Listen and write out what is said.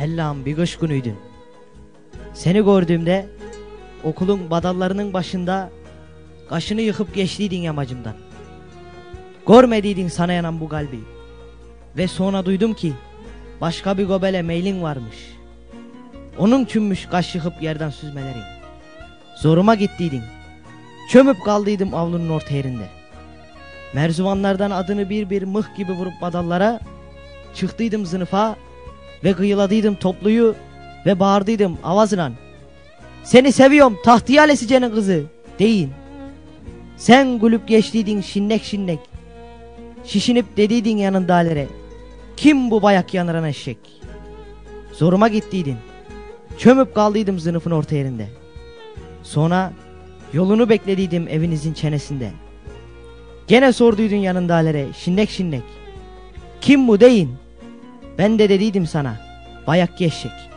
Allah'ım bir günüydün. Seni gördüğümde okulun badallarının başında kaşını yıkıp geçtiydin yamacımdan. Görmediydin sana yanan bu kalbi. Ve sonra duydum ki başka bir gobele meylin varmış. Onun çünmüş kaş yıkıp yerden süzmelerin. Zoruma gittiydin. Çömüp kaldıydım avlunun orta yerinde. Merzuvanlardan adını bir bir mıh gibi vurup badallara çıktıydım zınıfa ve kıyıladıydım topluyu ve bağırdıydım avazla. Seni seviyorum tahtiyale sicenin kızı deyin. Sen gülüp geçtiydin şinnek şinnek. Şişinip dediydin yanındalere. Kim bu bayak yanıran eşek? Zoruma gittiydin. Çömüp kaldıydım zınıfın orta yerinde. Sonra yolunu beklediydim evinizin çenesinde. Gene sorduydun yanındalere şinnek şinnek. Kim bu deyin? Ben de dediydim sana. Bayak eşek.